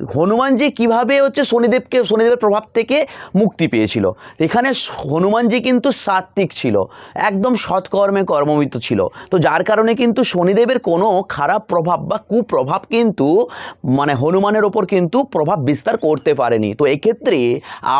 হনুমানজি কীভাবে হচ্ছে শনিদেবকে, শনিদেবের প্রভাব থেকে মুক্তি পেয়েছিল? এখানে হনুমানজি কিন্তু সাত্ত্বিক ছিল, একদম সৎকর্মে কর্মবিত ছিল। তো যার কারণে কিন্তু শনিদেবের কোনো খারাপ প্রভাব বা কুপ্রভাব কিন্তু মানে হনুমানের ওপর কিন্তু প্রভাব বিস্তার করতে পারেনি। তো এক্ষেত্রে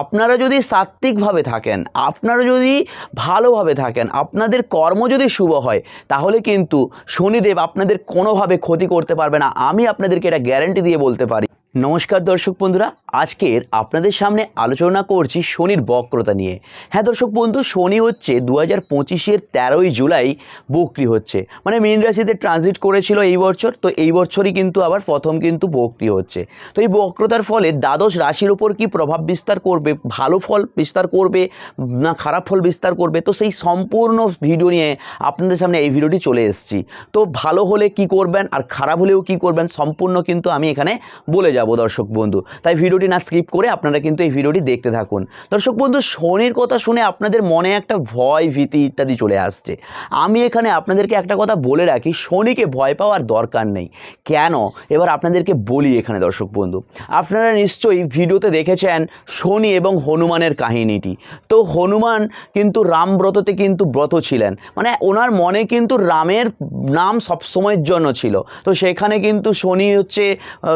আপনারা যদি সাত্ত্বিকভাবে থাকেন, আপনারা যদি ভালোভাবে থাকেন, আপনাদের কর্ম যদি শুভ হয়, তাহলে কিন্তু শনিদেব আপনাদের কোনোভাবে ক্ষতি করতে পারবে না। আমি আপনাদেরকে এটা গ্যারান্টি দিয়ে বলতে পারি। নমস্কার দর্শক বন্ধুরা, আজকের আপনাদের সামনে আলোচনা করছি শনির বক্রতা নিয়ে। হ্যাঁ দর্শক বন্ধু, শনি হচ্ছে দু হাজার পঁচিশের তেরোই জুলাই বক্রি হচ্ছে। মানে মীন রাশিতে ট্রানজিট করেছিল এই বছর, তো এই বছরই কিন্তু আবার প্রথম কিন্তু বক্রি হচ্ছে। তো এই বক্রতার ফলে দ্বাদশ রাশির ওপর কি প্রভাব বিস্তার করবে? ভালো ফল বিস্তার করবে না খারাপ ফল বিস্তার করবে? তো সেই সম্পূর্ণ ভিডিও নিয়ে আপনাদের সামনে এই ভিডিওটি চলে এসেছি। তো ভালো হলে কি করবেন আর খারাপ হলেও কি করবেন সম্পূর্ণ কিন্তু আমি এখানে বলে যাব। দর্শক বন্ধু। তাই ভিডিওটি না স্কিপ করে আপনারা কিন্তু এই ভিডিওটি দেখতে থাকুন। দর্শক বন্ধু, শনির কথা শুনে আপনাদের মনে একটা ভয়, ভীতি ইত্যাদি চলে আসছে। আমি এখানে আপনাদেরকে একটা কথা বলে রাখি, শনিকে ভয় পাওয়ার দরকার নেই। কেন? এবার আপনাদেরকে বলি এখানে দর্শক বন্ধু। আপনারা নিশ্চয়ই ভিডিওতে দেখেছেন শনি এবং হনুমানের কাহিনীটি। তো হনুমান কিন্তু রামব্রততে কিন্তু ব্রত ছিলেন। মানে ওনার মনে কিন্তু রামের নাম সবসময়ের জন্য ছিল। তো সেখানে কিন্তু শনি হচ্ছে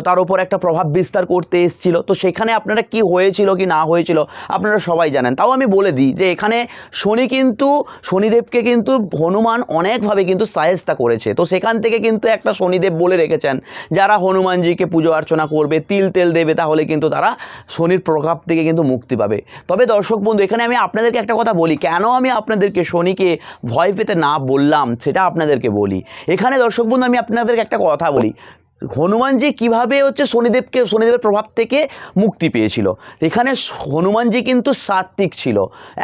তার উপর একটা প্রভাব বিস্তার করতে এসেছিল। তো সেখানে আপনারা কি হয়েছিল কি না হয়েছিল আপনারা সবাই জানেন। তাও আমি বলে দিই যে এখানে শনি কিন্তু, শনিদেবকে কিন্তু হনুমান অনেকভাবে কিন্তু সাহেস্তা করেছে। তো সেখান থেকে কিন্তু একটা শনিদেব বলে রেখেছেন, যারা হনুমানজিকে পুজো অর্চনা করবে, তিল তেল দেবে, তাহলে কিন্তু তারা শনির প্রভাব থেকে কিন্তু মুক্তি পাবে। তবে দর্শক বন্ধু, এখানে আমি আপনাদেরকে একটা কথা বলি, কেন আমি আপনাদেরকে শনিকে ভয় পেতে না বললাম সেটা আপনাদেরকে বলি। এখানে দর্শক বন্ধু, আমি আপনাদেরকে একটা কথা বলি। হনুমানজি কীভাবে হচ্ছে শনিদেবকে, শনিদেবের প্রভাব থেকে মুক্তি পেয়েছিল। এখানে হনুমানজি কিন্তু সাত্ত্বিক ছিল,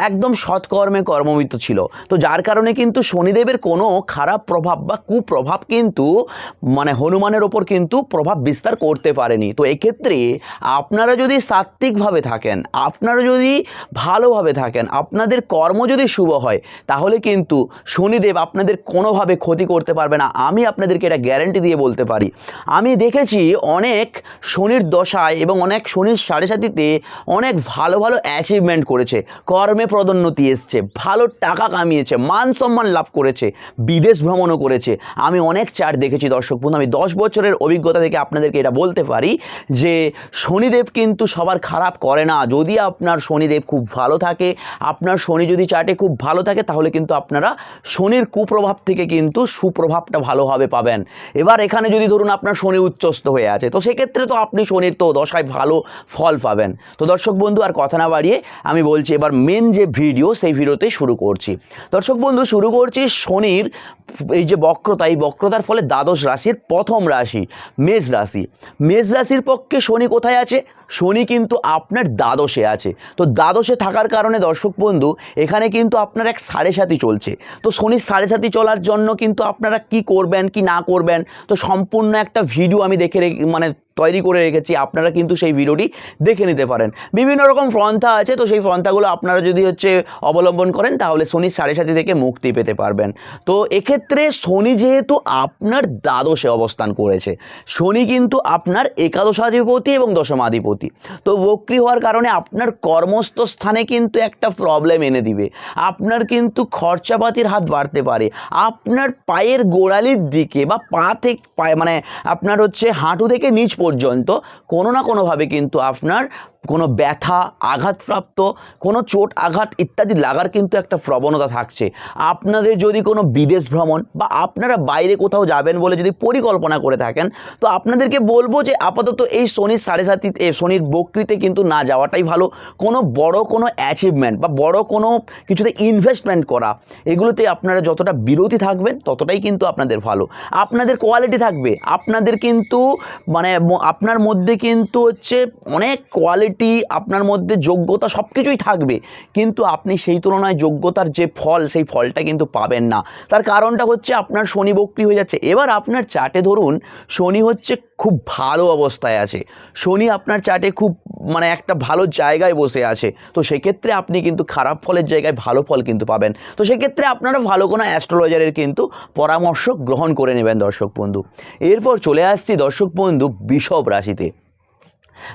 একদম সৎকর্মে কর্মমিত ছিল। তো যার কারণে কিন্তু শনিদেবের কোনো খারাপ প্রভাব বা কুপ্রভাব কিন্তু মানে হনুমানের ওপর কিন্তু প্রভাব বিস্তার করতে পারেনি। তো এক্ষেত্রে আপনারা যদি সাত্ত্বিকভাবে থাকেন, আপনারা যদি ভালোভাবে থাকেন, আপনাদের কর্ম যদি শুভ হয়, তাহলে কিন্তু শনিদেব আপনাদের কোনোভাবে ক্ষতি করতে পারবে না। আমি আপনাদেরকে এটা গ্যারান্টি দিয়ে বলতে পারি। আমি দেখেছি অনেক শনির দশায় এবং অনেক শনির সাড়ে সাথীতে অনেক ভালো ভালো অ্যাচিভমেন্ট করেছে। কর্মে পদোন্নতি এসছে, ভালো টাকা কামিয়েছে, মান সম্মান লাভ করেছে, বিদেশ ভ্রমণও করেছে। আমি অনেক চার্ট দেখেছি দর্শক বন্ধু, আমি দশ বছরের অভিজ্ঞতা থেকে আপনাদেরকে এটা বলতে পারি যে শনিদেব কিন্তু সবার খারাপ করে না। যদি আপনার শনিদেব খুব ভালো থাকে, আপনার শনি যদি চার্টে খুব ভালো থাকে, তাহলে কিন্তু আপনারা শনির কুপ্রভাব থেকে কিন্তু সুপ্রভাবটা ভালোভাবে পাবেন। এবার এখানে যদি ধরুন আপনার শনি উচ্চস্ত হয়ে আছে। তো সেক্ষেত্রে তো আপনি শনির তো দশায় ভালো ফল পাবেন। তো দর্শক বন্ধু, আর কথা না বাড়িয়ে আমি বলছি এবার মেন যে ভিডিও সেই ভিডিওতে শুরু করছি। দর্শক বন্ধু, শুরু করছি শনির এই যে বক্রতা, এই বক্রতার ফলে দ্বাদশ রাশির প্রথম রাশি, মেষ রাশি। মেষ রাশির পক্ষে শনি কোথায় আছে? শনি কিন্তু আপনার দ্বাদশে আছে। তো দ্বাদশে থাকার কারণে দর্শক বন্ধু, এখানে কিন্তু আপনার এক সাড়ে সাথী চলছে। তো শনির সাড়ে সাথী চলার জন্য কিন্তু আপনারা কি করবেন, কি না করবেন, তো সম্পূর্ণ একটা ভিডিও আমি দেখে মানে তৈরি করে রেখেছি, আপনারা কিন্তু সেই ভিডিওটি দেখে নিতে পারেন। বিভিন্ন রকম ফ্রন্থা আছে, তো সেই ফ্রন্থাগুলো আপনারা যদি হচ্ছে অবলম্বন করেন, তাহলে শনির সাড়ে সাথী থেকে মুক্তি পেতে পারবেন। তো এক্ষেত্রে শনি যেহেতু আপনার দ্বাদশে অবস্থান করেছে, শনি কিন্তু আপনার একাদশাধিপতি এবং দশমাধিপতি। তো বক্রি হওয়ার কারণে আপনার কর্মস্থ স্থানে কিন্তু একটা প্রবলেম এনে দিবে। আপনার কিন্তু খরচাপাতির হাত বাড়তে পারে। আপনার পায়ের গোড়ালির দিকে বা পা থেকে, পায়ে মানে আপনার হচ্ছে হাঁটু থেকে নিচ পর্যন্ত কোনো না কোনোভাবে কিন্তু আপনার কোনো ব্যথা আঘাতপ্রাপ্ত কোনো চোট আঘাত ইত্যাদি লাগার কিন্তু একটা প্রবণতা থাকছে। আপনাদের যদি কোনো বিদেশ ভ্রমণ বা আপনারা বাইরে কোথাও যাবেন বলে যদি পরিকল্পনা করে থাকেন তো আপনাদেরকে বলব যে আপাতত এই শনির সাড়ে এ, শনির বকরিতে কিন্তু না যাওয়াটাই ভালো। কোনো বড় কোনো অ্যাচিভমেন্ট বা বড় কোনো কিছুতে ইনভেস্টমেন্ট করা এগুলোতে আপনারা যতটা বিরতি থাকবেন ততটাই কিন্তু আপনাদের ভালো। আপনাদের কোয়ালিটি থাকবে। আপনাদের কিন্তু মানে আপনার মধ্যে কিন্তু হচ্ছে অনেক কোয়ালিটি আপনার মধ্যে যোগ্যতা সব কিছুই থাকবে। কিন্তু আপনি সেই তুলনায় যোগ্যতার যে ফল, সেই ফলটা কিন্তু পাবেন না। তার কারণটা হচ্ছে আপনার শনি বক্রি হয়ে যাচ্ছে। এবার আপনার চাটে ধরুন, শনি হচ্ছে খুব ভালো অবস্থায় আছে। শনি আপনার চাটে খুব মানে একটা ভালো জায়গায় বসে আছে। তো সেক্ষেত্রে আপনি কিন্তু খারাপ ফলের জায়গায় ভালো ফল কিন্তু পাবেন। তো সেক্ষেত্রে আপনারা ভালো কোনো অ্যাস্ট্রোলজারের কিন্তু পরামর্শ গ্রহণ করে নেবেন দর্শক বন্ধু। এরপর চলে আসছি দর্শক বন্ধু বিষব রাশিতে।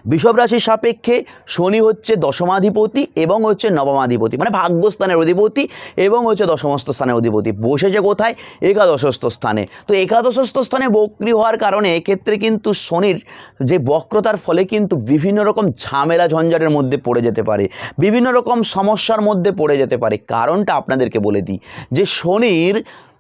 বিষব রাশির সাপেক্ষে শনি হচ্ছে দশমাধিপতি এবং হচ্ছে নবমাধিপতি মানে ভাগ্যস্থানের অধিপতি এবং হচ্ছে দশমস্থ স্থানের অধিপতি। বসেছে কোথায়? একাদশস্থ স্থানে। তো একাদশস্থ স্থানে বক্রি হওয়ার কারণে এক্ষেত্রে কিন্তু শনির যে বক্রতার ফলে কিন্তু বিভিন্ন রকম ঝামেলা ঝঞ্ঝাটের মধ্যে পড়ে যেতে পারে, বিভিন্ন রকম সমস্যার মধ্যে পড়ে যেতে পারে। কারণটা আপনাদেরকে বলে দিই যে শনির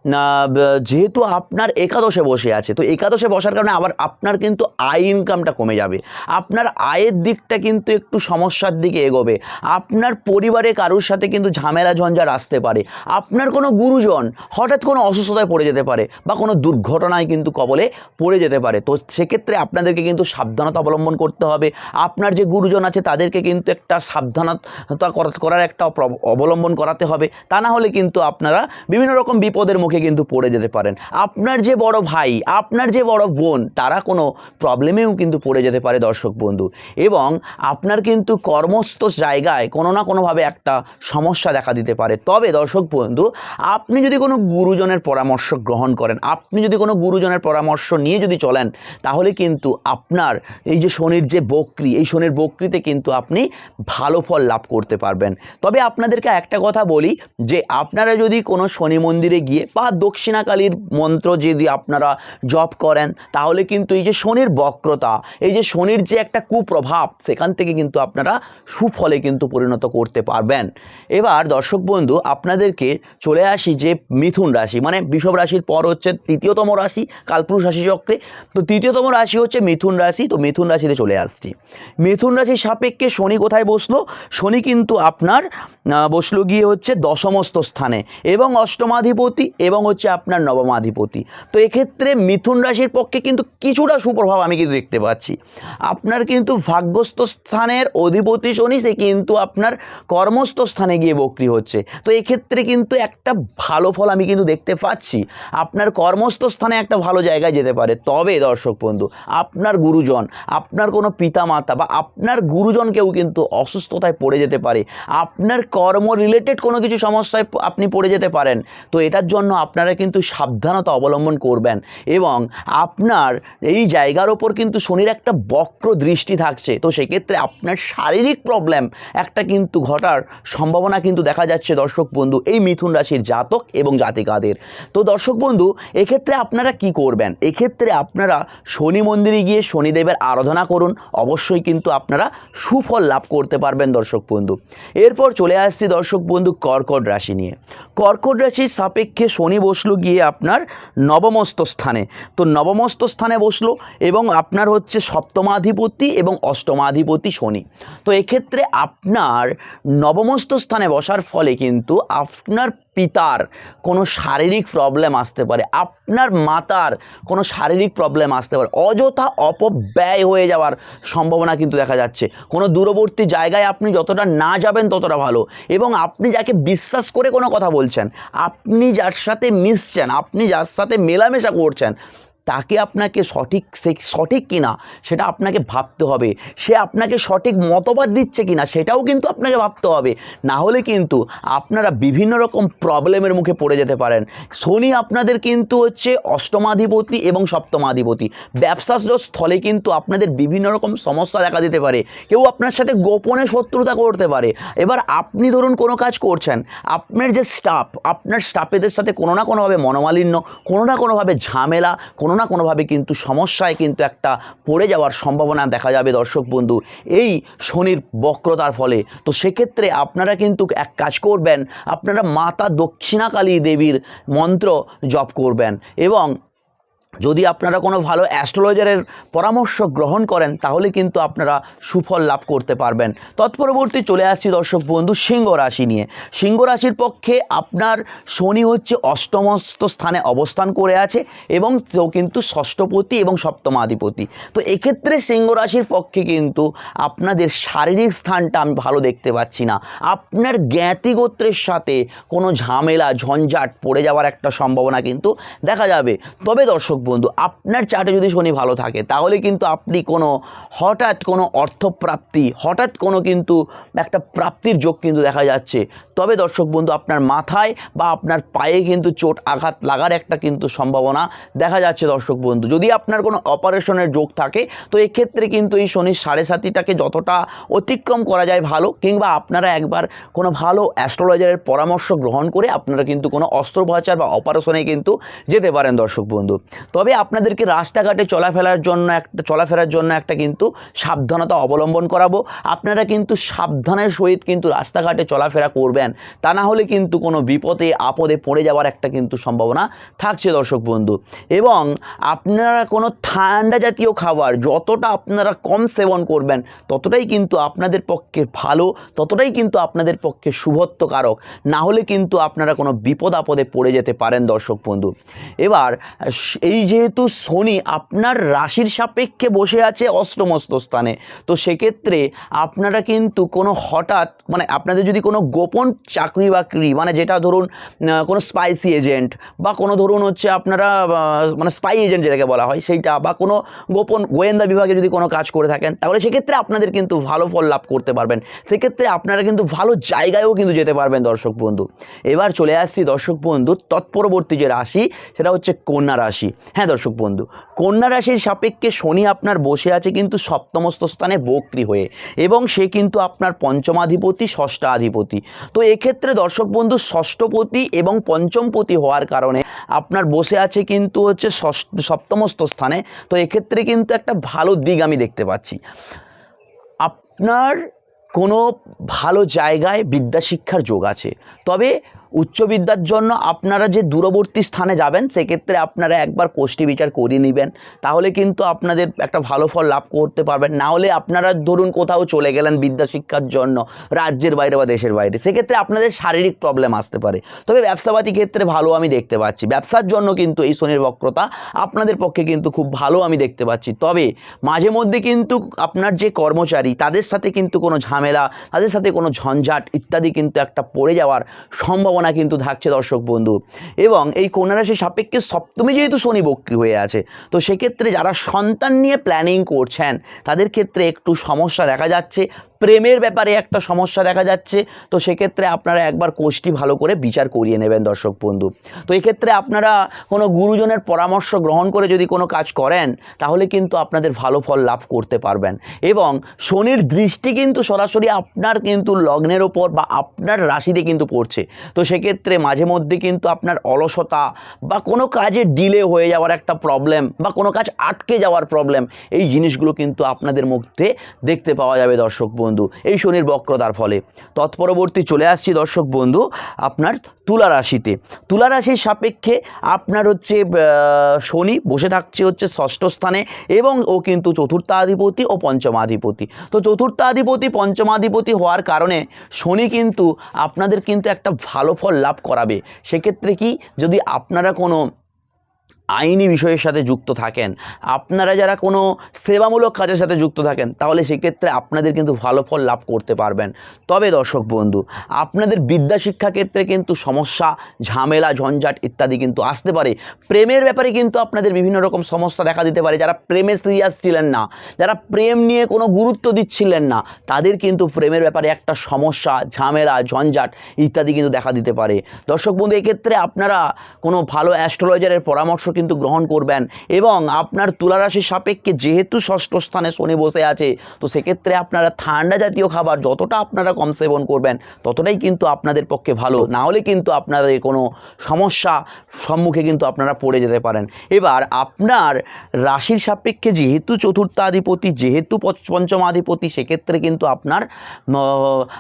না যেহেতু আপনার একাদশে বসে আছে, তো একাদশে বসার কারণে আবার আপনার কিন্তু আয় ইনকামটা কমে যাবে। আপনার আয়ের দিকটা কিন্তু একটু সমস্যার দিকে এগোবে। আপনার পরিবারে কারোর সাথে কিন্তু ঝামেলা ঝঞ্ঝাট আসতে পারে। আপনার কোনো গুরুজন হঠাৎ কোনো অসুস্থতায় পড়ে যেতে পারে বা কোনো দুর্ঘটনায় কিন্তু কবলে পড়ে যেতে পারে। তো সেক্ষেত্রে আপনাদেরকে কিন্তু সাবধানতা অবলম্বন করতে হবে। আপনার যে গুরুজন আছে, তাদেরকে কিন্তু একটা সাবধানতা করা- করার একটা অবলম্বন করাতে হবে। তা না হলে কিন্তু আপনারা বিভিন্ন রকম বিপদের মুখে কিন্তু পড়ে যেতে পারেন। আপনার যে বড় ভাই, আপনার যে বড় বোন, তারা কোনো প্রবলেমেও কিন্তু পড়ে যেতে পারে দর্শক বন্ধু। এবং আপনার কিন্তু কর্মস্থ জায়গায় কোনো না কোনোভাবে একটা সমস্যা দেখা দিতে পারে। তবে দর্শক বন্ধু, আপনি যদি কোনো গুরুজনের পরামর্শ গ্রহণ করেন, আপনি যদি কোনো গুরুজনের পরামর্শ নিয়ে যদি চলেন, তাহলে কিন্তু আপনার এই যে শনির যে বক্রি, এই শনির বক্রিতে কিন্তু আপনি ভালো ফল লাভ করতে পারবেন। তবে আপনাদেরকে একটা কথা বলি, যে আপনারা যদি কোনো শনি মন্দিরে গিয়ে বা দক্ষিণাকালীর মন্ত্র যদি আপনারা জপ করেন, তাহলে কিন্তু এই যে শনির বক্রতা, এই যে শনির যে একটা কুপ্রভাব, সেখান থেকে কিন্তু আপনারা সুফলে কিন্তু পরিণত করতে পারবেন। এবার দর্শক বন্ধু, আপনাদেরকে চলে আসি যে মিথুন রাশি মানে বিষব রাশির পর হচ্ছে তৃতীয়তম রাশি, কালপুরুষ রাশি চক্রে। তো তৃতীয়তম রাশি হচ্ছে মিথুন রাশি, তো মিথুন রাশিতে চলে আসছি। মিথুন রাশির সাপেক্ষে শনি কোথায় বসল? শনি কিন্তু আপনার বসল গিয়ে হচ্ছে দশমস্ত স্থানে এবং অষ্টমাধিপতি এবং হচ্ছে আপনার নবমাধিপতি তো এক্ষেত্রে মিথুন রাশির পক্ষে কিন্তু কিছুটা সুপ্রভাব আমি কিন্তু দেখতে পাচ্ছি। আপনার কিন্তু ভাগ্যস্থ স্থানের অধিপতি শনি, সে কিন্তু আপনার কর্মস্থ স্থানে গিয়ে বক্রি হচ্ছে। তো এক্ষেত্রে কিন্তু একটা ভালো ফল আমি কিন্তু দেখতে পাচ্ছি। আপনার কর্মস্থ স্থানে একটা ভালো জায়গায় যেতে পারে। তবে দর্শক বন্ধু, আপনার গুরুজন, আপনার কোনো পিতা মাতা বা আপনার গুরুজন কেউ কিন্তু অসুস্থতায় পড়ে যেতে পারে। আপনার কর্ম রিলেটেড কোনো কিছু সমস্যায় আপনি পড়ে যেতে পারেন। তো এটার জন্য আপনারা কিন্তু সাবধানতা অবলম্বন করবেন এবং আপনার এই জায়গার ওপর কিন্তু শনির একটা বক্র দৃষ্টি থাকছে। তো সেক্ষেত্রে আপনার শারীরিক প্রবলেম একটা কিন্তু ঘটার সম্ভাবনা কিন্তু দেখা যাচ্ছে দর্শক বন্ধু, এই মিথুন রাশির জাতক এবং জাতিকাদের। তো দর্শক বন্ধু, এক্ষেত্রে আপনারা কি করবেন? এক্ষেত্রে আপনারা শনি মন্দিরে গিয়ে শনিদেবের আরাধনা করুন। অবশ্যই কিন্তু আপনারা সুফল লাভ করতে পারবেন দর্শক বন্ধু। এরপর চলে আসছি দর্শক বন্ধু কর্কট রাশি নিয়ে। কর্কট রাশির সাপেক্ষে শনি বসল গিয়ে আপনার নবমস্ত স্থানে। তো নবমস্ত স্থানে বসল এবং আপনার হচ্ছে সপ্তমাধিপতি এবং অষ্টমাধিপতি শনি। তো এক্ষেত্রে আপনার নবমস্ত স্থানে বসার ফলে কিন্তু আপনার পিতার কোনো শারীরিক প্রবলেম আসতে পারে, আপনার মাতার কোনো শারীরিক প্রবলেম আসতে পারে, অযথা অপব্যয় হয়ে যাওয়ার সম্ভাবনা কিন্তু দেখা যাচ্ছে। কোনো দূরবর্তী জায়গায় আপনি যতটা না যাবেন ততটা ভালো। এবং আপনি যাকে বিশ্বাস করে কোনো কথা বলছেন, আপনি যার সাথে মিশছেন, আপনি যার সাথে মেলামেশা করছেন তাকে আপনাকে সঠিক সে সঠিক কিনা সেটা আপনাকে ভাবতে হবে। সে আপনাকে সঠিক মতবাদ দিচ্ছে কিনা সেটাও কিন্তু আপনাকে ভাবতে হবে। না হলে কিন্তু আপনারা বিভিন্ন রকম প্রবলেমের মুখে পড়ে যেতে পারেন। শনি আপনাদের কিন্তু হচ্ছে অষ্টমাধিপতি এবং সপ্তমাধিপতি। ব্যবসা স্থলে কিন্তু আপনাদের বিভিন্ন রকম সমস্যা দেখা দিতে পারে। কেউ আপনার সাথে গোপনে শত্রুতা করতে পারে। এবার আপনি ধরুন কোনো কাজ করছেন, আপনার যে স্টাফ আপনার স্টাফেদের সাথে কোনো না কোনোভাবে মনোমালিন্য, কোনো না কোনোভাবে ঝামেলা, কোনো না কোনোভাবে কিন্তু সমস্যায় কিন্তু একটা পড়ে যাওয়ার সম্ভাবনা দেখা যাবে দর্শক বন্ধু। এই শনির বক্রতার ফলে। তো সেক্ষেত্রে আপনারা কিন্তু এক কাজ করবেন, আপনারা মাতা দক্ষিণাকালী দেবীর মন্ত্র জপ করবেন এবং যদি আপনারা কোনো ভালো অ্যাস্ট্রোলজারের পরামর্শ গ্রহণ করেন, তাহলে কিন্তু আপনারা সুফল লাভ করতে পারবেন। তৎপরবর্তী চলে আসছি দর্শক বন্ধু, সিংহ রাশি নিয়ে। সিংহ রাশির পক্ষে আপনার শনি হচ্ছে অষ্টমস্ত স্থানে অবস্থান করে আছে এবং সেও কিন্তু ষষ্ঠপতি এবং সপ্তমাধিপতি। তো এক্ষেত্রে সিংহ রাশির পক্ষে কিন্তু আপনাদের শারীরিক স্থানটা আমি ভালো দেখতে পাচ্ছি না। আপনার জ্ঞাতি গোত্রের সাথে কোনো ঝামেলা, ঝঞ্ঝাট পড়ে যাওয়ার একটা সম্ভাবনা কিন্তু দেখা যাবে। তবে দর্শক বন্ধু, আপনার চার্টে যদি শনি ভালো থাকে, তাহলে কিন্তু আপনি কোনো হঠাৎ কোনো অর্থপ্রাপ্তি, হঠাৎ কোনো কিন্তু একটা প্রাপ্তির যোগ কিন্তু দেখা যাচ্ছে। তবে দর্শক বন্ধু, আপনার মাথায় বা আপনার পায়ে কিন্তু চোট আঘাত লাগার একটা কিন্তু সম্ভাবনা দেখা যাচ্ছে দর্শক বন্ধু। যদি আপনার কোনো অপারেশনের যোগ থাকে, তো এক্ষেত্রে কিন্তু এই শনির সাড়ে সাতিটাকে যতটা অতিক্রম করা যায় ভালো, কিংবা আপনারা একবার কোনো ভালো অ্যাস্ট্রোলজারের পরামর্শ গ্রহণ করে আপনারা কিন্তু কোনো অস্ত্রোপচার বা অপারেশনে কিন্তু যেতে পারেন দর্শক বন্ধু। তবে আপনাদেরকে রাস্তাঘাটে চলাফেরার জন্য একটা চলাফেরার জন্য একটা কিন্তু সাবধানতা অবলম্বন করাবো। আপনারা কিন্তু সাবধানের সহিত কিন্তু রাস্তাঘাটে চলাফেরা করবেন। তা না হলে কিন্তু কোনো বিপদে, আপদে পড়ে যাওয়ার একটা কিন্তু সম্ভাবনা থাকছে দর্শক বন্ধু। এবং আপনারা কোনো ঠান্ডা জাতীয় খাবার যতটা আপনারা কম সেবন করবেন, ততটাই কিন্তু আপনাদের পক্ষে ভালো, ততটাই কিন্তু আপনাদের পক্ষে শুভত্বকারক না হলে কিন্তু আপনারা কোনো বিপদ আপদে পড়ে যেতে পারেন দর্শক বন্ধু। এবার এই যেহেতু শনি আপনার রাশির সাপেক্ষে বসে আছে অষ্টমস্ত স্থানে, তো সেক্ষেত্রে আপনারা কিন্তু কোনো হঠাৎ মানে আপনাদের যদি কোনো গোপন চাকরি বাকরি মানে যেটা ধরুন কোনো স্পাইসি এজেন্ট বা কোনো ধরুন হচ্ছে আপনারা মানে স্পাই এজেন্ট যেটাকে বলা হয় সেইটা, বা কোনো গোপন গোয়েন্দা বিভাগে যদি কোনো কাজ করে থাকেন, তাহলে সেক্ষেত্রে আপনাদের কিন্তু ভালো ফল লাভ করতে পারবেন। সেক্ষেত্রে আপনারা কিন্তু ভালো জায়গায়ও কিন্তু যেতে পারবেন দর্শক বন্ধু। এবার চলে আসছি দর্শক বন্ধু, তৎপরবর্তী যে রাশি, সেটা হচ্ছে কন্যা রাশি। হ্যাঁ দর্শক বন্ধু, কন্যা রাশির সাপেক্ষে শনি আপনার বসে আছে কিন্তু সপ্তমস্ত স্থানে বক্রি হয়ে এবং সে কিন্তু আপনার পঞ্চমাধিপতি ষষ্ঠাধিপতি তো এক্ষেত্রে দর্শক বন্ধু, ষষ্ঠপতি এবং পঞ্চমপতি হওয়ার কারণে আপনার বসে আছে কিন্তু হচ্ছে ষষ্ঠ, সপ্তমস্ত স্থানে। তো এক্ষেত্রে কিন্তু একটা ভালো দিক আমি দেখতে পাচ্ছি। আপনার কোনো ভালো জায়গায় বিদ্যা শিক্ষার যোগ আছে। তবে উচ্চ বিদ্যার জন্য আপনারা যে দূরবর্তী স্থানে যাবেন, সেক্ষেত্রে আপনারা একবার কোষ্ঠী বিচার করিয়ে নেবেন। তাহলে কিন্তু আপনাদের একটা ভালো ফল লাভ করতে পারবেন। না হলে আপনারা ধরুন কোথাও চলে গেলেন বিদ্যা শিক্ষার জন্য, রাজ্যের বাইরে বা দেশের বাইরে। সেক্ষেত্রে আপনাদের শারীরিক প্রবলেম আসতে পারে। তবে ব্যবসাপাতি ক্ষেত্রে ভালো আমি দেখতে পাচ্ছি। ব্যবসার জন্য কিন্তু এই শনির বক্রতা আপনাদের পক্ষে কিন্তু খুব ভালো আমি দেখতে পাচ্ছি। তবে মাঝে মধ্যে কিন্তু আপনার যে কর্মচারী, তাদের সাথে কিন্তু কোনো ঝামেলা, তাদের সাথে কোনো ঝঞ্ঝাট ইত্যাদি কিন্তু একটা পড়ে যাওয়ার সম্ভাবনা কিন্তু থাকছে দর্শক বন্ধু। এবং এই কন্যা রাশির সাপেক্ষে সপ্তমী যেহেতু শনি বক্রি হয়ে আছে, তো সেক্ষেত্রে যারা সন্তান নিয়ে প্ল্যানিং করছেন, তাদের ক্ষেত্রে একটু সমস্যা দেখা যাচ্ছে। প্রেমের ব্যাপারে একটা সমস্যা দেখা যাচ্ছে। তো সেক্ষেত্রে আপনারা একবার কোষটি ভালো করে বিচার করিয়ে নেবেন দর্শক বন্ধু। তো এক্ষেত্রে আপনারা কোনো গুরুজনের পরামর্শ গ্রহণ করে যদি কোনো কাজ করেন, তাহলে কিন্তু আপনাদের ভালো ফল লাভ করতে পারবেন। এবং শনির দৃষ্টি কিন্তু সরাসরি আপনার কিন্তু লগ্নের ওপর বা আপনার রাশিতে কিন্তু পড়ছে। তো সেক্ষেত্রে মাঝে মধ্যে কিন্তু আপনার অলসতা বা কোনো কাজে ডিলে হয়ে যাওয়ার একটা প্রবলেম বা কোনো কাজ আটকে যাওয়ার প্রবলেম এই জিনিসগুলো কিন্তু আপনাদের মধ্যে দেখতে পাওয়া যাবে দর্শক বন্ধু। এই শনির বক্রতার ফলে। তৎপরবর্তী চলে আসছি দর্শক বন্ধু, আপনার তুলা রাশিতে। তুলা রাশির সাপেক্ষে আপনার হচ্ছে শনি বসে থাকছে হচ্ছে ষষ্ঠ স্থানে এবং ও কিন্তু চতুর্থাধিপতি ও পঞ্চমাধিপতি তো চতুর্থাধিপতি পঞ্চমাধিপতি হওয়ার কারণে শনি কিন্তু আপনাদের কিন্তু একটা ভালো ফল লাভ করাবে। সেক্ষেত্রে কি, যদি আপনারা কোনো আইনি বিষয়ের সাথে যুক্ত থাকেন। আপনারা যারা কোনো সেবামূলক কাজের সাথে যুক্ত থাকেন, তাহলে সেক্ষেত্রে আপনাদের কিন্তু ভালো ফল লাভ করতে পারবেন। তবে দর্শক বন্ধু, আপনাদের বিদ্যা শিক্ষা ক্ষেত্রে কিন্তু সমস্যা, ঝামেলা, ঝঞ্ঝাট ইত্যাদি কিন্তু আসতে পারে। প্রেমের ব্যাপারে কিন্তু আপনাদের বিভিন্ন রকম সমস্যা দেখা দিতে পারে। যারা প্রেমে সিরিয়াস ছিলেন না, যারা প্রেম নিয়ে কোনো গুরুত্ব দিচ্ছিলেন না, তাদের কিন্তু প্রেমের ব্যাপারে একটা সমস্যা, ঝামেলা, ঝঞ্ঝাট ইত্যাদি কিন্তু দেখা দিতে পারে। দর্শক বন্ধু, এক্ষেত্রে আপনারা কোনো ভালো অ্যাস্ট্রোলজারের পরামর্শ গ্রহণ করবেন। এবং আপনার তুলারাশির সাপেক্ষে যেহেতু ষষ্ঠ স্থানে শনি বসে আছে, তো সেক্ষেত্রে আপনারা ঠান্ডা জাতীয় খাবার যতটা আপনারা কম সেবন করবেন, ততটাই কিন্তু আপনাদের পক্ষে ভালো। না হলে কিন্তু আপনাদের কোনো সমস্যা সম্মুখে কিন্তু আপনারা পড়ে যেতে পারেন। এবার আপনার রাশির সাপেক্ষে যেহেতু চতুর্থাধিপতি, যেহেতু পঞ্চ- পঞ্চমাধিপতি সেক্ষেত্রে কিন্তু আপনার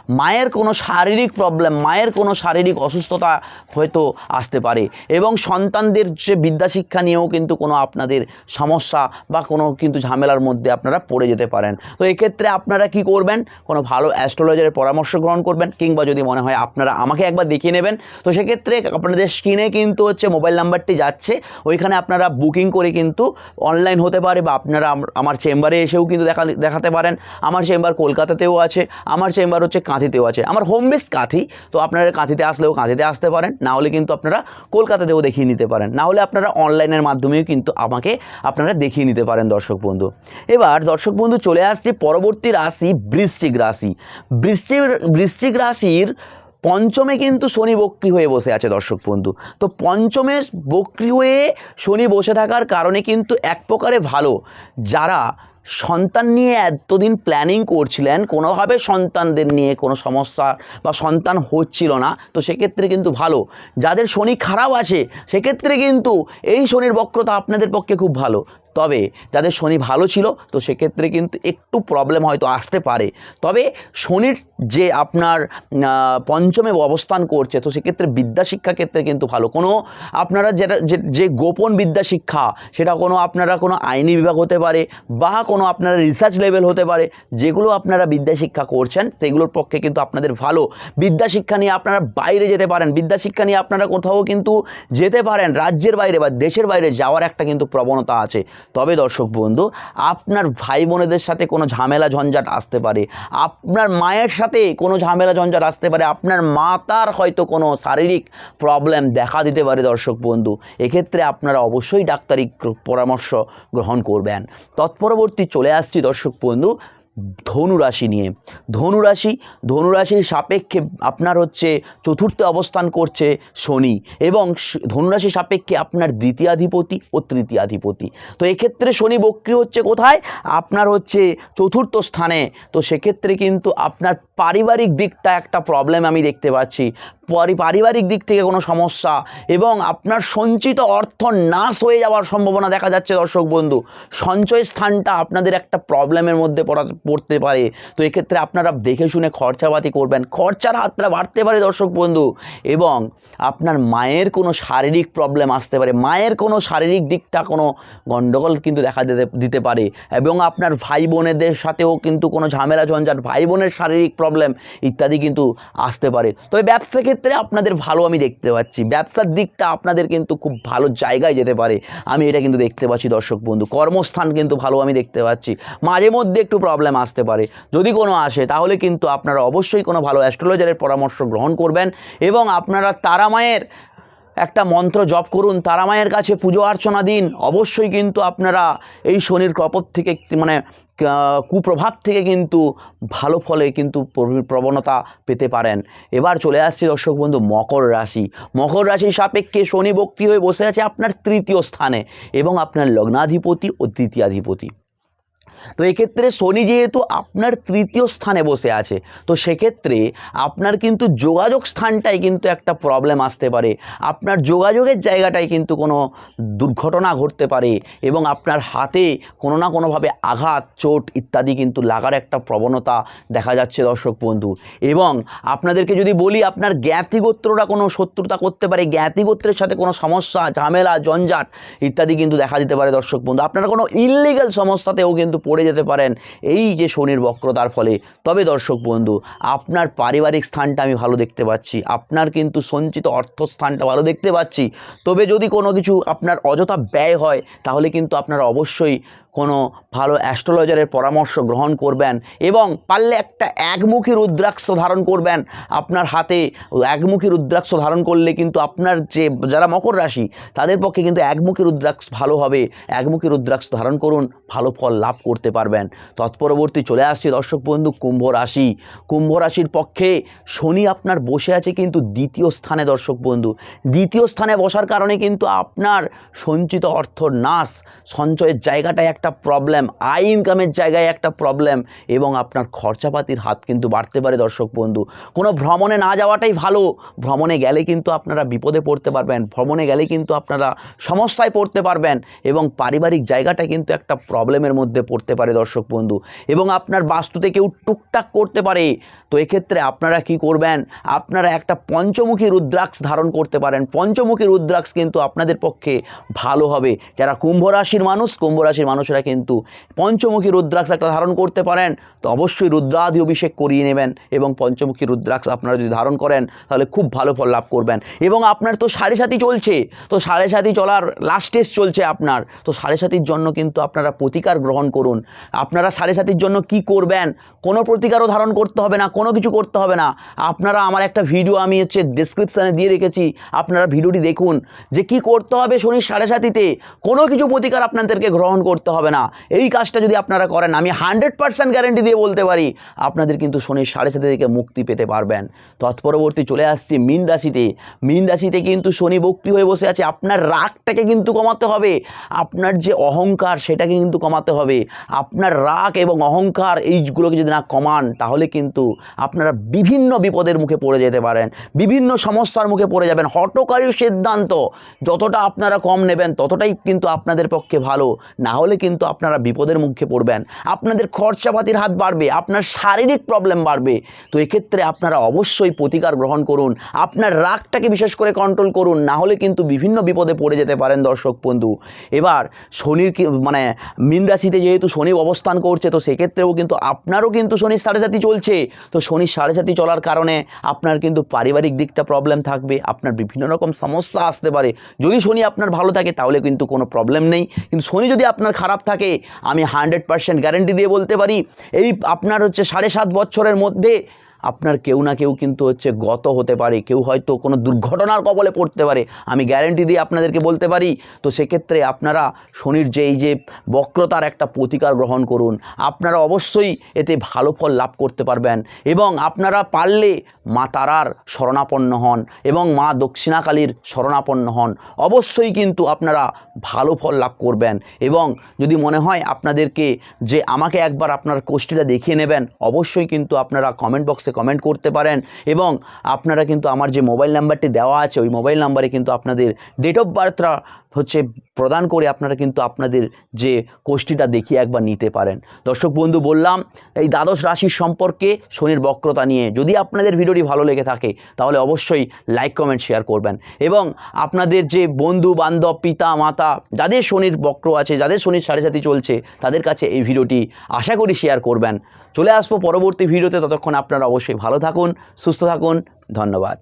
মায়ের কোনো শারীরিক প্রবলেম মায়ের কোনো শারীরিক অসুস্থতা হয়তো আসতে পারে। এবং সন্তানদের যে বিদ্যা শিক্ষা নিয়েও কিন্তু কোনো আপনাদের সমস্যা বা কোনো কিন্তু ঝামেলার মধ্যে আপনারা পড়ে যেতে পারেন। তো এক্ষেত্রে আপনারা কি করবেন? কোনো ভালো অ্যাস্ট্রোলজারের পরামর্শ গ্রহণ করবেন কিংবা যদি মনে হয় আপনারা আমাকে একবার দেখিয়ে নেবেন। তো সেক্ষেত্রে আপনাদের স্ক্রিনে কিন্তু হচ্ছে মোবাইল নাম্বারটি যাচ্ছে। ওইখানে আপনারা বুকিং করে কিন্তু অনলাইন হতে পারে বা আপনারা আমার চেম্বারে এসেও কিন্তু দেখা, দেখাতে পারেন। আমার চেম্বার কলকাতাতেও আছে, আমার চেম্বার হচ্ছে কাঁথিতেও আছে। আমার হোম বেস কাঁথি, তো আপনারা কাঁথিতে আসলেও কাঁথিতে আসতে পারেন। না হলে কিন্তু আপনারা কলকাতাতেও দেখিয়ে নিতে পারেন। না হলে আপনারা অনলাইন অনলাইনের মাধ্যমেও কিন্তু আমাকে আপনারা দেখিয়ে নিতে পারেন, দর্শক বন্ধু। এবার দর্শক বন্ধু, চলে আসছে পরবর্তী রাশি, বৃশ্চিক রাশি। বৃশ্চিক বৃশ্চিক রাশির পঞ্চমে কিন্তু শনি বক্রি হয়ে বসে আছে, দর্শক বন্ধু। তো পঞ্চমে বক্রি হয়ে শনি বসে থাকার কারণে কিন্তু এক প্রকারে ভালো, যারা সন্তান নিয়ে এতদিন প্ল্যানিং করছিলেন, কোনোভাবে সন্তানদের নিয়ে কোনো সমস্যা বা সন্তান হচ্ছিল না, তো সেক্ষেত্রে কিন্তু ভালো। যাদের শনি খারাপ আছে, সেক্ষেত্রে কিন্তু এই শনির বক্রতা আপনাদের পক্ষে খুব ভালো। তবে যাদের শনি ভালো ছিল, তো সেক্ষেত্রে কিন্তু একটু প্রবলেম হয়তো আসতে পারে। তবে শনির যে আপনার পঞ্চমে অবস্থান করছে, তো সেক্ষেত্রে বিদ্যা শিক্ষা ক্ষেত্রে কিন্তু ভালো। কোনো আপনারা যেটা, যে- যে গোপন বিদ্যা শিক্ষা সেটা কোনো আপনারা কোনো আইনি বিভাগ হতে পারে বা কোনো আপনারা রিসার্চ লেভেল হতে পারে, যেগুলো আপনারা বিদ্যা শিক্ষা করছেন, সেগুলোর পক্ষে কিন্তু আপনাদের ভালো। বিদ্যা শিক্ষা নিয়ে আপনারা বাইরে যেতে পারেন বিদ্যা শিক্ষা নিয়ে আপনারা কোথাও কিন্তু যেতে পারেন, রাজ্যের বাইরে বা দেশের বাইরে যাওয়ার একটা কিন্তু প্রবণতা আছে। তবে দর্শক বন্ধু, আপনার ভাই বোনেদের সাথে কোনো ঝামেলা ঝঞ্ঝাট আসতে পারে, আপনার মায়ের সাথে কোনো ঝামেলা ঝঞ্ঝাট আসতে পারে, আপনার মাতার হয়তো কোনো শারীরিক প্রবলেম দেখা দিতে পারে দর্শক বন্ধু, এক্ষেত্রে আপনারা অবশ্যই ডাক্তারি পরামর্শ গ্রহণ করবেন। তৎপরবর্তী চলে আসছি দর্শক বন্ধু ধনুরাশি নিয়ে। ধনুরাশি, ধনুরাশির সাপেক্ষে আপনার হচ্ছে চতুর্থে অবস্থান করছে শনি এবং ধনুরাশি সাপেক্ষে আপনার দ্বিতীয়াধিপতি ও তৃতীয়াধিপতি। তো এক্ষেত্রে শনি বক্রি হচ্ছে কোথায়? আপনার হচ্ছে চতুর্থ স্থানে। তো সেক্ষেত্রে কিন্তু আপনার পারিবারিক দিকটা একটা প্রবলেম আমি দেখতে পাচ্ছি। পরি পারিবারিক দিক থেকে কোনো সমস্যা এবং আপনার সঞ্চিত অর্থ নাশ হয়ে যাওয়ার সম্ভাবনা দেখা যাচ্ছে, দর্শক বন্ধু। সঞ্চয় স্থানটা আপনাদের একটা প্রবলেমের মধ্যে পড়া পড়তে পারে। তো এক্ষেত্রে আপনারা দেখে শুনে খরচাপাতি করবেন। খরচার হাতটা বাড়তে পারে, দর্শক বন্ধু। এবং আপনার মায়ের কোনো শারীরিক প্রবলেম আসতে পারে। মায়ের কোনো শারীরিক দিকটা কোনো গণ্ডগোল কিন্তু দেখা দিতে দিতে পারে। এবং আপনার ভাই বোনেদের সাথেও কিন্তু কোনো ঝামেলা ঝঞ্ঝাট ভাই বোনের শারীরিক প্রবলেম ইত্যাদি কিন্তু আসতে পারে। তবে ব্যবসা ক্ষেত্রে আপনাদের ভালো আমি দেখতে পাচ্ছি। ব্যবসার দিকটা আপনাদের কিন্তু খুব ভালো জায়গায় যেতে পারে। আমি এটা কিন্তু দেখতে পাচ্ছি দর্শক বন্ধু। কর্মস্থান কিন্তু ভালো আমি দেখতে পাচ্ছি। মাঝে মধ্যে একটু প্রবলেম আসতে পারে। যদি কোনো আসে, তাহলে কিন্তু আপনারা অবশ্যই কোনো ভালো অ্যাস্ট্রোলজারের পরামর্শ গ্রহণ করবেন এবং আপনারা তারামায়ের একটা মন্ত্র জপ করুন, তারামায়ের কাছে পুজো অর্চনা দিন। অবশ্যই কিন্তু আপনারা এই শনির কপত থেকে মানে কুপ্রভাব থেকে কিন্তু ভালো ফলে কিন্তু প্রব- প্রবণতা পেতে পারেন। এবার চলে আসছি দর্শক বন্ধু, মকর রাশি। মকর রাশির সাপেক্ষে শনি বক্রি হয়ে বসে আছে আপনার তৃতীয় স্থানে এবং আপনার লগ্নাধিপতি ও তৃতীয়াধিপতি তো এক্ষেত্রে শনি যেহেতু আপনার তৃতীয় স্থানে বসে আছে, তো সেক্ষেত্রে আপনার কিন্তু যোগাযোগ স্থানটাই কিন্তু একটা প্রবলেম আসতে পারে। আপনার যোগাযোগের জায়গাটায় কিন্তু কোনো দুর্ঘটনা ঘটতে পারে এবং আপনার হাতে কোনো না কোনোভাবে আঘাত, চোট ইত্যাদি কিন্তু লাগার একটা প্রবণতা দেখা যাচ্ছে দর্শক বন্ধু। এবং আপনাদেরকে যদি বলি আপনার জ্ঞাতিগোত্ররা কোনো শত্রুতা করতে পারে, জ্ঞাতিগোত্রের সাথে কোনো সমস্যা, ঝামেলা, জঞ্জাট ইত্যাদি কিন্তু দেখা দিতে পারে দর্শক বন্ধু। আপনারা কোনো ইললিগাল সমস্যাতেও কিন্তু পড়ে যেতে পারেন। এই যে শনির বক্রতার ফলে। তবে দর্শক বন্ধু, আপনার পারিবারিক স্থানটা আমি ভালো দেখতে পাচ্ছি। আপনার কিন্তু সঞ্চিত অর্থস্থানটা ভালো দেখতে পাচ্ছি। তবে যদি কোনো কিছু আপনার অযথা ব্যয় হয়, তাহলে কিন্তু আপনার অবশ্যই কোনো ভালো অ্যাস্ট্রোলজারের পরামর্শ গ্রহণ করবেন এবং পারলে একটা একমুখী রুদ্রাক্ষ ধারণ করবেন। আপনার হাতে একমুখী রুদ্রাক্ষ ধারণ করলে কিন্তু আপনার যে যারা মকর রাশি, তাদের পক্ষে কিন্তু একমুখী রুদ্রাক্ষ ভালো হবে। একমুখী রুদ্রাক্ষ ধারণ করুন, ভালো ফল লাভ করতে পারবেন। তৎপরবর্তী চলে আসছে দর্শক বন্ধু কুম্ভ রাশি। কুম্ভ রাশির পক্ষে শনি আপনার বসে আছে কিন্তু দ্বিতীয় স্থানে দর্শক বন্ধু। দ্বিতীয় স্থানে বসার কারণে কিন্তু আপনার সঞ্চিত অর্থ নাশ। সঞ্চয়ের জায়গাটায় একটা প্রবলেম আই ইনকামের জায়গায় একটা প্রবলেম এবং আপনার খরচাপাতির হাত কিন্তু বাড়তে পারে দর্শক বন্ধু। কোনো ভ্রমণে না যাওয়াটাই ভালো। ভ্রমণে গেলে কিন্তু আপনারা বিপদে পড়তে পারবেন। ভ্রমণে গেলে কিন্তু আপনারা সমস্যায় পড়তে পারবেন এবং পারিবারিক জায়গাটা কিন্তু একটা প্রবলেমের মধ্যে পড়তে পারে দর্শক বন্ধু। এবং আপনার বাস্তুতে কেউ টুকটাক করতে পারে। তো এক্ষেত্রে আপনারা কি করবেন? আপনারা একটা পঞ্চমুখী রুদ্রাক্ষ ধারণ করতে পারেন। পঞ্চমুখী রুদ্রাক্ষ কিন্তু আপনাদের পক্ষে ভালো হবে। যারা কুম্ভ রাশির মানুষ, কুম্ভ রাশির মানুষের মানুষেরা কিন্তু পঞ্চমুখী রুদ্রাক্ষ একটা ধারণ করতে পারেন, তো অবশ্যই রুদ্রাদি অভিষেক করিয়ে নেবেন এবং পঞ্চমুখী রুদ্রাক্ষ আপনারা যদি ধারণ করেন, তাহলে খুব ভালো ফল লাভ করবেন। এবং আপনার তো সাড়ে সাথী চলছে, তো সাড়ে সাথী চলার লাস্ট স্টেজ চলছে আপনার, তো সাড়ে সাথীর জন্য কিন্তু আপনারা প্রতিকার গ্রহণ করুন। আপনারা সাড়ে সাথীর জন্য কি করবেন? কোনো প্রতিকারও ধারণ করতে হবে না, কোনো কিছু করতে হবে না। আপনারা আমার একটা ভিডিও আমি হচ্ছে ডিসক্রিপশানে দিয়ে রেখেছি, আপনারা ভিডিওটি দেখুন, যে কি করতে হবে শনির সাড়ে সাথীতে কোনো কিছু প্রতিকার আপনাদেরকে গ্রহণ করতে হবে না। এই কাজটা যদি আপনারা করেন, আমি হান্ড্রেড পার্সেন্ট গ্যারেন্টি দিয়ে বলতে পারি, আপনাদের কিন্তু শনির সাড়ে সাথে থেকে মুক্তি পেতে পারবেন। তৎপরবর্তী চলে আসছি মীন রাশিতে। মীন রাশিতে কিন্তু শনি বক্রি হয়ে বসে আছে। আপনার রাগটাকে কিন্তু কমাতে হবে। আপনার যে অহংকার, সেটাকে কিন্তু কমাতে হবে। আপনার রাগ এবং অহংকার, এইগুলোকে যদি না কমান, তাহলে কিন্তু আপনারা বিভিন্ন বিপদের মুখে পড়ে যেতে পারেন। বিভিন্ন সমস্যার মুখে পড়ে যাবেন। হটকারী সিদ্ধান্ত, যতটা আপনারা কম নেবেন, ততটাই কিন্তু আপনাদের পক্ষে ভালো। না হলে কিন্তু আপনারা বিপদের মুখে পড়বেন। আপনাদের খরচাপাতির হাত বাড়বে, আপনার শারীরিক প্রবলেম বাড়বে। তো এক্ষেত্রে আপনারা অবশ্যই প্রতিকার গ্রহণ করুন, আপনার রাগটাকে বিশেষ করে কন্ট্রোল করুন, না হলে কিন্তু বিভিন্ন বিপদে পড়ে যেতে পারেন দর্শক বন্ধু। এবার শনির মানে মীন রাশিতে যেহেতু শনি অবস্থান করছে, তো সেক্ষেত্রেও কিন্তু আপনারও কিন্তু শনির সাড়ে সাথী চলছে। তো শনির সাড়ে সাথী চলার কারণে আপনার কিন্তু পারিবারিক দিকটা প্রবলেম থাকবে, আপনার বিভিন্ন রকম সমস্যা আসতে পারে। যদি শনি আপনার ভালো থাকে, তাহলে কিন্তু কোনো প্রবলেম নেই। কিন্তু শনি যদি আপনার খারাপ থাকে, আমি হান্ড্রেড পার্সেন্ট গ্যারেন্টি দিয়ে বলতে পারি। এই আপনার হচ্ছে সাড়ে সাত বছরের মধ্যে আপনার কেউ না কেউ কিন্তু হচ্ছে গত হতে পারে, কেউ হয়তো কোনো দুর্ঘটনার কবলে পড়তে পারে, আমি গ্যারেন্টি দিয়ে আপনাদেরকে বলতে পারি। তো সেক্ষেত্রে আপনারা শনির যে এই যে বক্রতার একটা প্রতিকার গ্রহণ করুন, আপনারা অবশ্যই এতে ভালো ফল লাভ করতে পারবেন এবং আপনারা পারলে মা তারার শরণাপন্ন হন এবং মা দক্ষিণাকালীর শরণাপন্ন হন। অবশ্যই কিন্তু আপনারা ভালো ফল লাভ করবেন এবং যদি মনে হয় আপনাদেরকে যে আমাকে একবার আপনার কোষ্ঠীটা দেখিয়ে নেবেন, অবশ্যই কিন্তু আপনারা কমেন্ট বক্সে কমেন্ট করতে পারেন এবং আপনারা কিন্তু আমার যে মোবাইল নাম্বারটি দেওয়া আছে, ওই মোবাইল নাম্বারে কিন্তু আপনাদের ডেট অফ বার্থটা হচ্ছে প্রদান করে আপনারা কিন্তু আপনাদের যে কোষ্ঠীটা দেখিয়ে একবার নিতে পারেন। দর্শক বন্ধু, বললাম, এই দ্বাদশ রাশির সম্পর্কে শনির বক্রতা নিয়ে যদি আপনাদের ভিডিওটি ভালো লেগে থাকে, তাহলে অবশ্যই লাইক, কমেন্ট, শেয়ার করবেন। এবং আপনাদের যে বন্ধু, বান্ধব, পিতা, মাতা, যাদের শনির বক্র আছে, যাদের শনির সাড়ে সাথে চলছে, তাদের কাছে এই ভিডিওটি আশা করি শেয়ার করবেন। চলে আসব পরবর্তী ভিডিওতে, ততক্ষণ আপনারা অবশ্যই ভালো থাকুন, সুস্থ থাকুন, ধন্যবাদ।